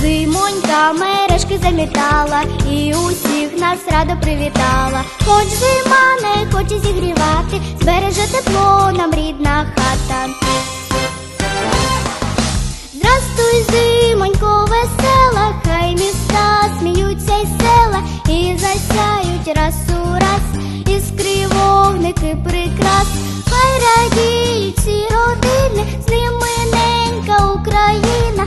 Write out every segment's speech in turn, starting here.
Зимонька мережки замітала і усіх нас радо привітала. Хоч зима не хоче зігрівати, збереже тепло нам рідна хата. Здрастуй, зимонько, весела, хай міста сміються й села, і засяють раз у раз, іскри вогники прикрас, хай радіють ці родини, з ними ненька Україна,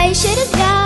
новорічний, а й ще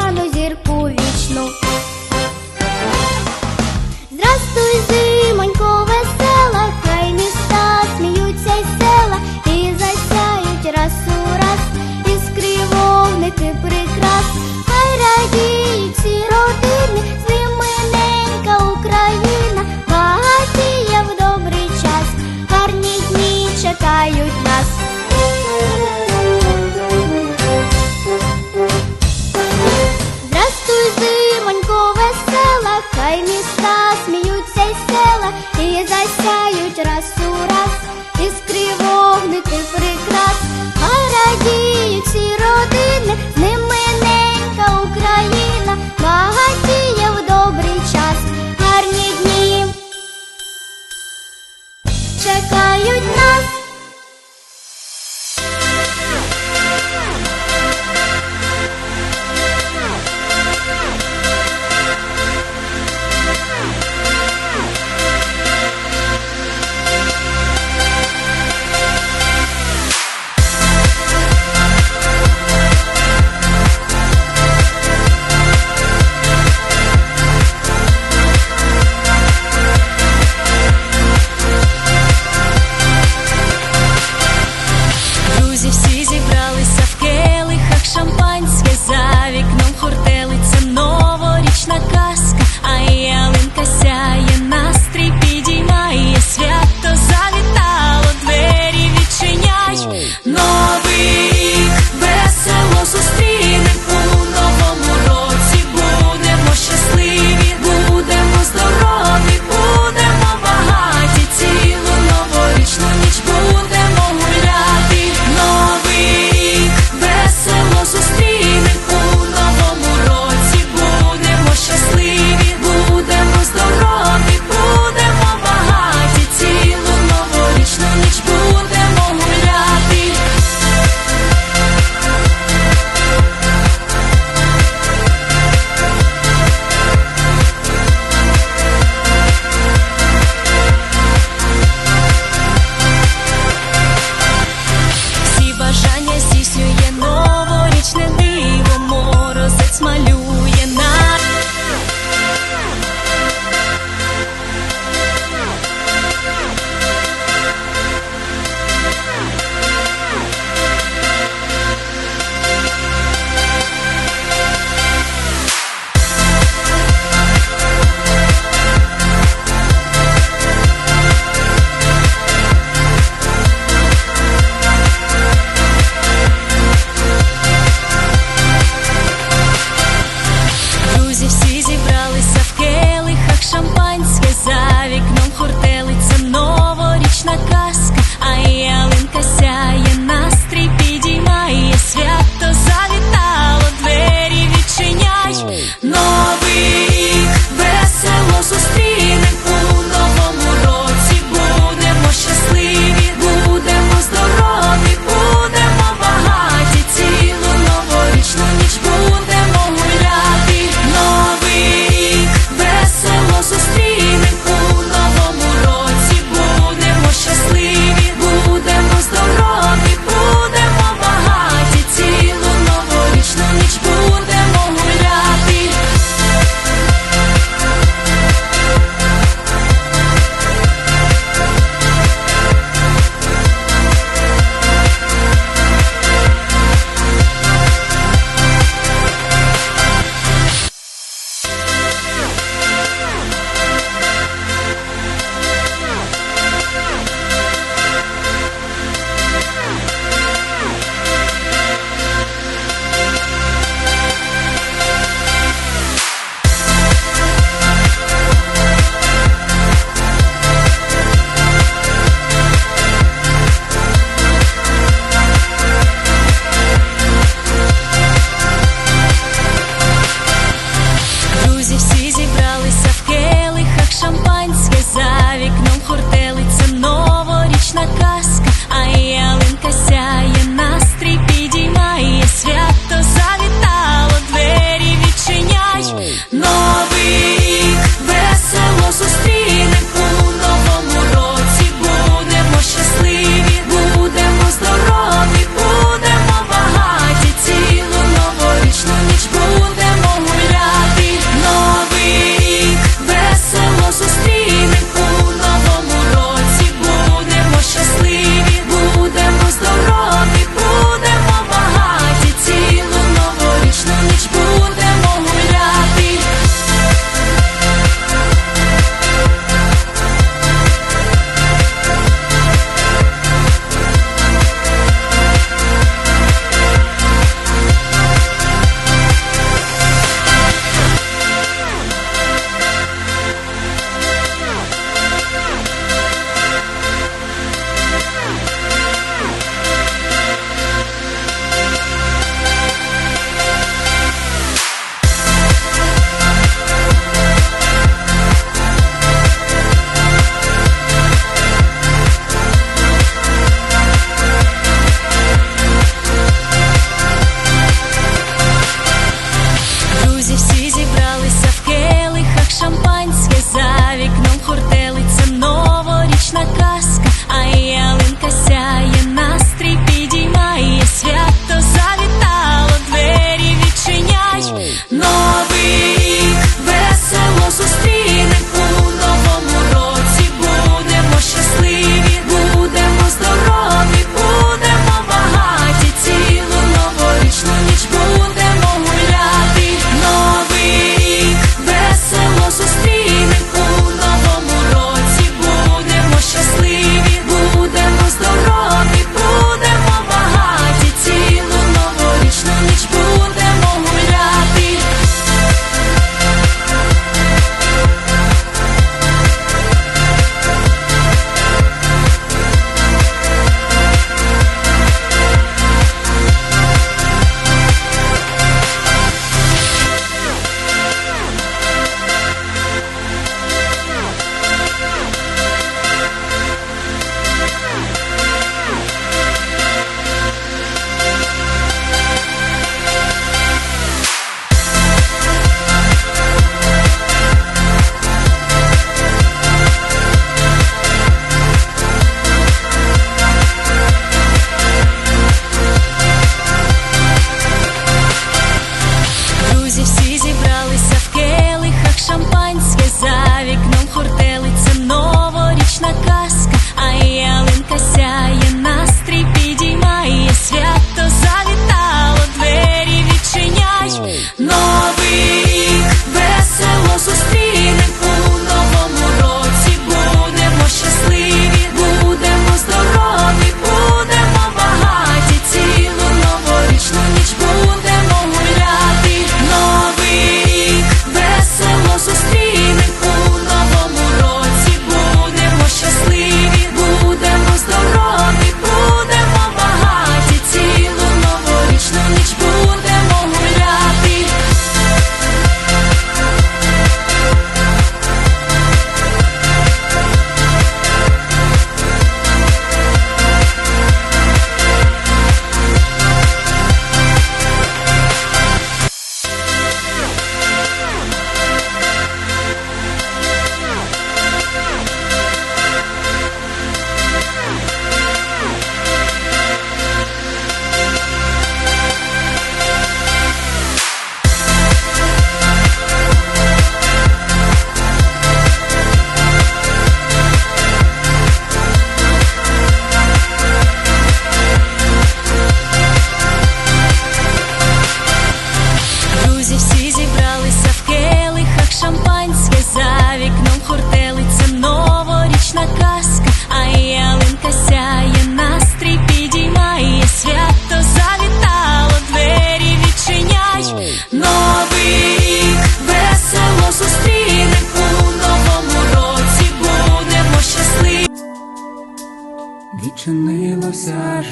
красавик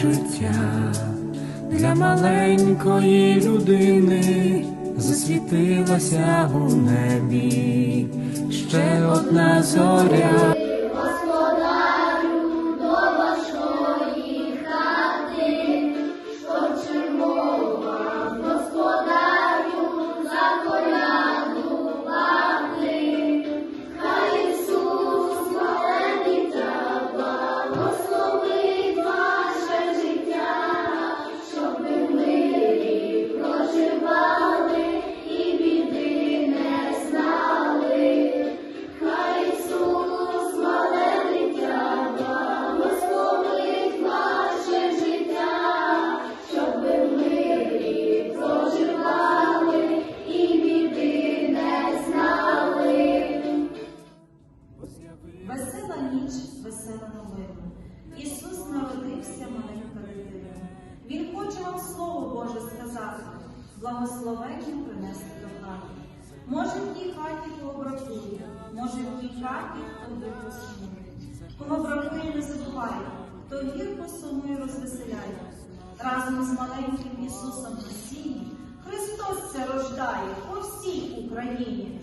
життя для маленької людини, засвітилася у небі ще одна зоря. Благословення принести до хати. Може, в тій хаті кого бракує, може, в тій хаті хто. Кого бракує, не забуває, хто гірко сумує, розвеселяє. Разом з маленьким Ісусом Месієм Христос це рождає по всій Україні.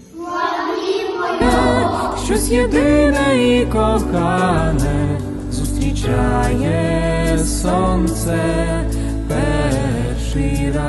Щось єдине і кохане зустрічає сонце श्रीरा